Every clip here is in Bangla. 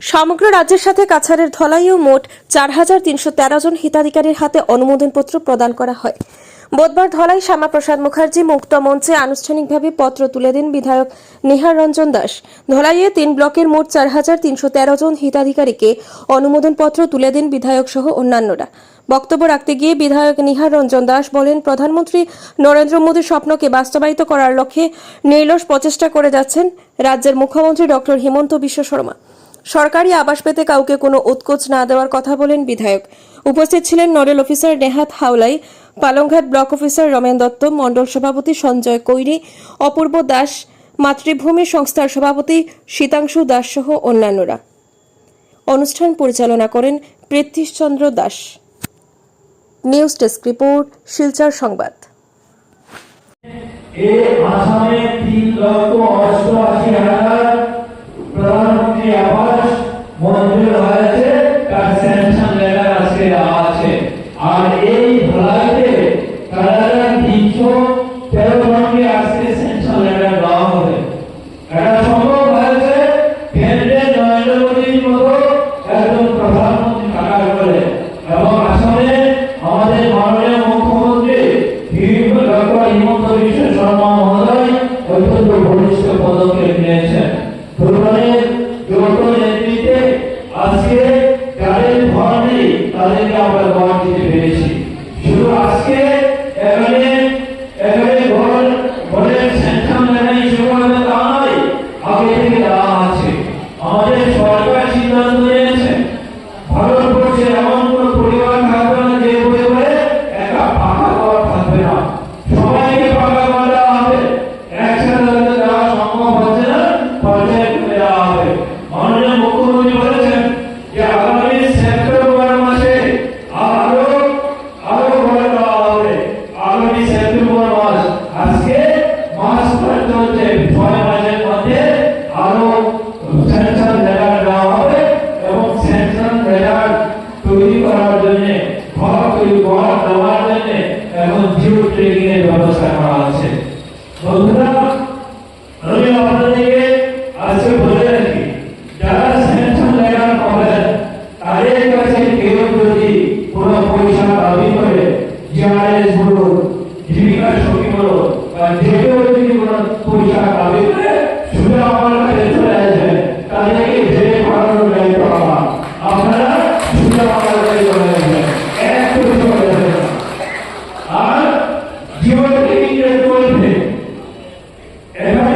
সমগ্র রাজ্যের সাথে কাছাড়ের ধলাইও মোট চার হাজার তিনশো তেরো জন হিতাধিকারীর হাতে অনুমোদনপত্র প্রদান করা হয়। বুধবার ধলাই শ্যামাপ্রসাদ মুখার্জি মুক্ত মঞ্চে আনুষ্ঠানিকভাবে পত্র তুলে দেন বিধায়ক নিহার রঞ্জন দাস। ধলাইয়ে তিন ব্লকের মোট চার হাজার তিনশো তেরো জন হিতাধিকারীকে অনুমোদনপত্র তুলে দেন বিধায়ক সহ অন্যান্যরা। বক্তব্য রাখতে গিয়ে বিধায়ক নিহার রঞ্জন দাস বলেন, প্রধানমন্ত্রী নরেন্দ্র মোদীর স্বপ্নকে বাস্তবায়িত করার লক্ষ্যে নির্লস প্রচেষ্টা করে যাচ্ছেন রাজ্যের মুখ্যমন্ত্রী ডক্টর হিমন্ত বিশ্ব শর্মা। সরকারি আবাস পেতে কাউকে কোনো উৎকোচ না দেওয়ার কথা বলেন বিধায়ক। উপস্থিত ছিলেন nodal officer Nehat Haolai, Palonghat block officer Ramen Dutta, মণ্ডল সভাপতি সঞ্জয় কৈরি, অপূর্ব দাস, মাতৃভূমি সংস্থার সভাপতি শীতাংশু দাস সহ অন্যান্যরা। অনুষ্ঠান পরিচালনা করেন Prithwishchandra Das. News desk report, Silchar সংবাদ। এ আসামে তিন লক্ষ অষ্টআশি হাজার তাদেরকে আমরা গড় দিতে পেরেছি। শুধু আজকে এখানে এখানে ঘর আছে। আমাদের সরকার সিদ্ধান্ত খাওয়া দাওয়ার জন্য এখন জিও ট্রেনিং এর ব্যবস্থা করা হয়েছে। বন্ধুরা, আমি আপনাদেরকে আজকে বলে রাখি, যারা সেন্টার লেখার করেন তাদের কাছে কেউ যদি কোনো পয়সা দাবি করে জিআরএস বলুন জীবিকা সখী বলুন বা Amen.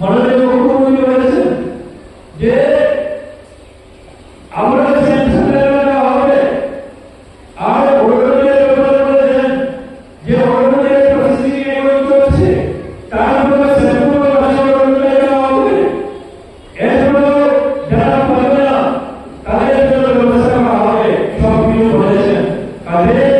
মাননীয় মুখ্যমন্ত্রী বলেছেন যে আমরা সেন্সার এলাকা হবে, আর অরুণাচলের ব্যাপারে বলেছেন যে অরুণাচলের পরিস্থিতি এমন চলছে তারপরে সেপ্টেম্বর মাসে অরুণাচলে যাওয়া হবে। এরপরেও যারা পারবে না, তাদের জন্য ব্যবস্থা করা হবে। সব কিছু বলেছেন। কাজে